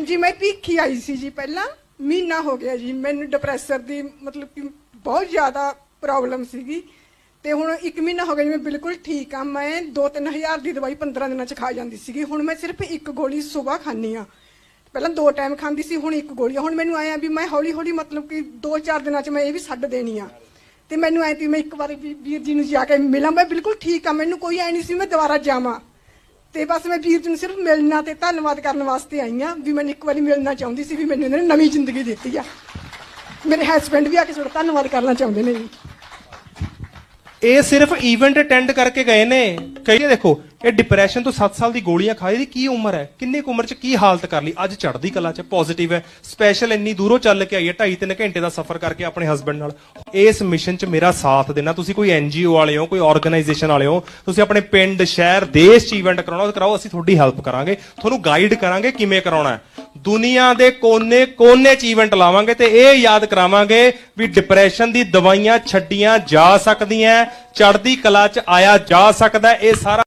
ਹਾਂਜੀ ਮੈਂ ਭੀਖੀ ਆਈ ਸੀ ਜੀ ਪਹਿਲਾਂ। ਮਹੀਨਾ ਹੋ ਗਿਆ ਜੀ, ਮੈਨੂੰ ਡਿਪਰੈਸਰ ਦੀ ਮਤਲਬ ਕਿ ਬਹੁਤ ਜ਼ਿਆਦਾ ਪ੍ਰੋਬਲਮ ਸੀਗੀ। ਤੇ ਹੁਣ 1 ਮਹੀਨਾ ਹੋ ਗਿਆ ਜੀ, ਮੈਂ ਬਿਲਕੁਲ ਠੀਕ ਆ ਮੈਂ 2-3000 ਦੀ ਦਵਾਈ 15 ਦਿਨਾਂ ਚ ਖਾ ਜਾਂਦੀ ਸੀਗੀ। ਹੁਣ ਮੈਂ ਸਿਰਫ ਇੱਕ ਗੋਲੀ ਸਵੇਰ ਖਾਂਦੀ ਆ ਪਹਿਲਾਂ ਦੋ ਟਾਈਮ ਖਾਂਦੀ ਸੀ, ਹੁਣ ਇੱਕ ਗੋਲੀ। ਹੁਣ ਮੈਨੂੰ ਆਇਆ ਵੀ ਮੈਂ ਹੌਲੀ ਹੌਲੀ ਮਤਲਬ ਕਿ 2-4 ਦਿਨਾਂ ਚ ਮੈਂ ਇਹ ਵੀ ਛੱਡ ਦੇਣੀ ਆ। ਤੇ ਮੈਨੂੰ ਐ ਵੀ ਮੈਂ ਇੱਕ ਵਾਰੀ ਵੀਰ ਜੀ ਨੂੰ ਜਾ ਕੇ ਮਿਲਾਂ। ਮੈਂ ਬਿਲਕੁਲ ਠੀਕ ਆ ਮੈਨੂੰ ਕੋਈ ਐ ਨਹੀਂ ਸੀ ਮੈਂ ਦੁਬਾਰਾ ਜਾਵਾਂ। ਤੇ ਬਸ ਮੈਂ ਵੀਰ ਜੀ ਨੂੰ ਸਿਰਫ ਮਿਲਣਾ ਤੇ ਧੰਨਵਾਦ ਕਰਨ ਵਾਸਤੇ ਆਈ ਆ, ਵੀ ਮੈਨੂੰ ਇੱਕ ਵਾਰੀ ਮਿਲਣਾ ਚਾਹੁੰਦੀ ਸੀ, ਵੀ ਮੈਨੂੰ ਇਹਨਾਂ ਨੇ ਨਵੀਂ ਜ਼ਿੰਦਗੀ ਦਿੱਤੀ ਆ। ਮੇਰੇ ਹਸਬੰਡ ਵੀ ਆ ਕੇ ਤੁਹਾਡਾ ਧੰਨਵਾਦ ਕਰਨਾ ਚਾਹੁੰਦੇ ਨੇ ਜੀ। ਇਹ ਸਿਰਫ ਇਵੈਂਟ ਅਟੈਂਡ ਕਰਕੇ ਗਏ ਨੇ। ਕਈ ਦੇਖੋ, ਇਹ ਡਿਪਰੈਸ਼ਨ ਤੋਂ 7 ਸਾਲ ਦੀ ਗੋਲੀਆਂ ਖਾਏ ਦੀ ਕੀ ਉਮਰ ਹੈ? ਕਿੰਨੀ ਕੁ ਉਮਰ ਚ ਕੀ ਹਾਲਤ ਕਰ ਲਈ? ਅੱਜ ਚੜ੍ਹਦੀ ਕਲਾ ਚ ਪੋਜ਼ਿਟਿਵ ਹੈ। ਸਪੈਸ਼ਲ ਇੰਨੀ ਦੂਰੋਂ ਚੱਲ ਕੇ ਆਈ ਹੈ 2.5 3 ਘੰਟੇ ਦਾ ਸਫ਼ਰ ਕਰਕੇ ਆਪਣੇ ਹਸਬੰਡ ਨਾਲ। ਇਸ ਮਿਸ਼ਨ ਚ ਮੇਰਾ ਸਾਥ ਦੇਣਾ। ਤੁਸੀਂ ਕੋਈ ਐਨਜੀਓ ਵਾਲੇ ਹੋ, ਕੋਈ ਆਰਗੇਨਾਈਜੇਸ਼ਨ ਵਾਲੇ ਹੋ, ਤੁਸੀਂ ਆਪਣੇ ਪਿੰਡ, ਸ਼ਹਿਰ, ਦੇਸ਼ ਚ ਇਵੈਂਟ ਕਰਾਉਣਾ ਕਰਾਓ, ਅਸੀਂ ਤੁਹਾਡੀ ਹੈਲਪ ਕਰਾਂਗੇ। ਤੁਹਾਨੂੰ ਗਾਈਡ ਕਰਾਂਗੇ ਕਿਵੇਂ ਕਰਾਉਣਾ ਹੈ। ਦੁਨੀਆ ਦੇ ਕੋਨੇ ਕੋਨੇ ਚ ਇਵੈਂਟ ਲਾਵਾਂਗੇ ਤੇ ਇਹ ਯਾਦ ਕਰਾਵਾਂਗੇ ਵੀ ਡਿਪਰੈਸ਼ਨ ਦੀ ਦਵਾਈਆਂ ਛੱਡੀਆਂ ਜਾ ਸਕਦੀਆਂ, ਚੜ੍ਹਦੀ ਕਲਾ ਚ ਆਇਆ ਜਾ ਸਕਦਾ, ਇਹ ਸਾਰਾ